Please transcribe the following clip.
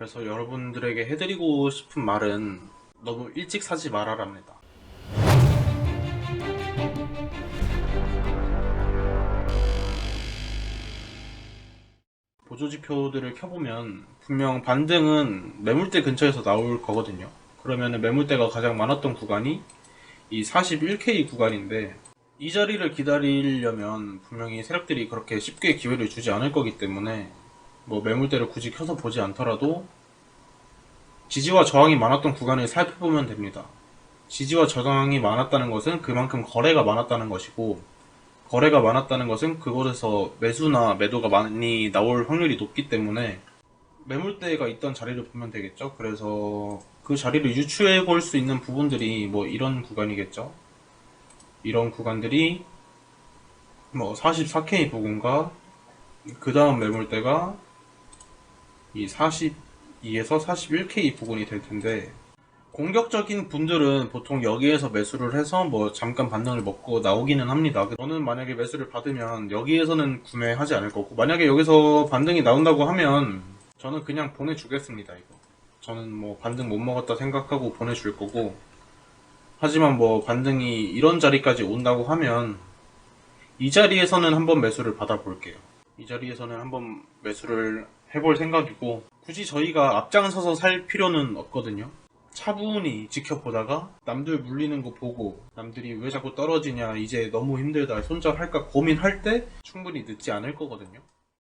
그래서 여러분들에게 해드리고 싶은 말은 너무 일찍 사지 말아랍니다. 보조지표들을 켜보면 분명 반등은 매물대 근처에서 나올 거거든요. 그러면 매물대가 가장 많았던 구간이 이 41K 구간인데 이 자리를 기다리려면 분명히 세력들이 그렇게 쉽게 기회를 주지 않을 거기 때문에 뭐 매물대를 굳이 켜서 보지 않더라도 지지와 저항이 많았던 구간을 살펴보면 됩니다. 지지와 저항이 많았다는 것은 그만큼 거래가 많았다는 것이고 거래가 많았다는 것은 그곳에서 매수나 매도가 많이 나올 확률이 높기 때문에 매물대가 있던 자리를 보면 되겠죠. 그래서 그 자리를 유추해 볼 수 있는 부분들이 뭐 이런 구간이겠죠. 이런 구간들이 뭐 44K 부근과 그 다음 매물대가 이 42에서 41K 부근이 될 텐데 공격적인 분들은 보통 여기에서 매수를 해서 뭐 잠깐 반등을 먹고 나오기는 합니다. 저는 만약에 매수를 받으면 여기에서는 구매하지 않을 거고 만약에 여기서 반등이 나온다고 하면 저는 그냥 보내주겠습니다. 이거 저는 뭐 반등 못 먹었다 생각하고 보내줄 거고 하지만 뭐 반등이 이런 자리까지 온다고 하면 이 자리에서는 한번 매수를 받아볼게요. 이 자리에서는 한번 매수를 해볼 생각이고 굳이 저희가 앞장서서 살 필요는 없거든요. 차분히 지켜보다가 남들 물리는 거 보고 남들이 왜 자꾸 떨어지냐 이제 너무 힘들다 손절할까 고민할 때 충분히 늦지 않을 거거든요.